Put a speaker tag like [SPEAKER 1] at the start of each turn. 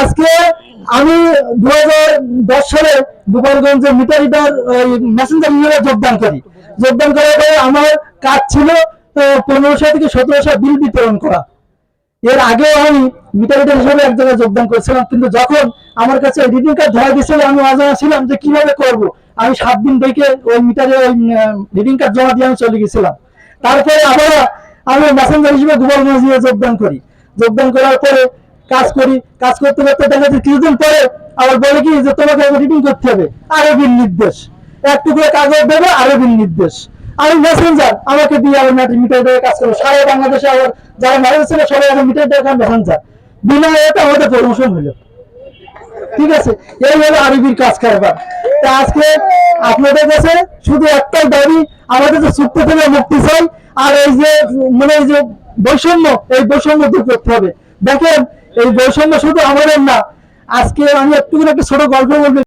[SPEAKER 1] আজকে আমি দু সালে গোপালগঞ্জে মিটার রিডার মেসেঞ্জার ইউনিয়নে যোগদান করি। যোগদান করার পরে আমার কাজ ছিল পনেরোশো থেকে সতেরোশো বিল বিতরণ করা। এর আগেও আমি মিটার রিডার হিসেবে এক জায়গায় যোগদান করেছিলাম, কিন্তু যখন আমার কাছে রিডিং কার্ড ধরা দিয়েছিল, আমি অজানা ছিলাম যে কীভাবে করব। আমি সাত দিন দেখে ওই মিটারে ওই রিডিং কার্ড জমা দিয়ে আমি চলে গেছিলাম। তারপরে আবার আমি মেসেঞ্জার হিসেবে গোপালগঞ্জ নিয়ে যোগদান করি। যোগদান করার পরে কাজ করি, কাজ করতে করতে দেখা যাচ্ছে কিছুদিন পরে আবার বলে কি যে তোমাকে রিডিং করতে হবে। আরবির নির্দেশ। এক টুকরো কাগজ দেবে আরবির নির্দেশ। আমি মেসেঞ্জার আমাকে দিয়ে আবার মিটার দিয়ে কাজ করব। সারা বাংলাদেশে আবার যারা মারা ছিল, সবাই এখন মিটার দিয়ে মেসেঞ্জার বিনা এটা আমাদের প্রমোশন হলো। ঠিক আছে? এই হলো আরবির কাজ কারবার। তা আজকে আপনাদের কাছে শুধু একটাই দাবি, আমাদের যে চুক্তি থেকে মুক্তি চাই, আর এই যে মানে এই যে বৈষম্য, এই বৈষম্য দূর করতে হবে। দেখেন এই বৈষম্য শুধু আমাদের না আজকে আমি একটু একটা ছোট গল্প বলব।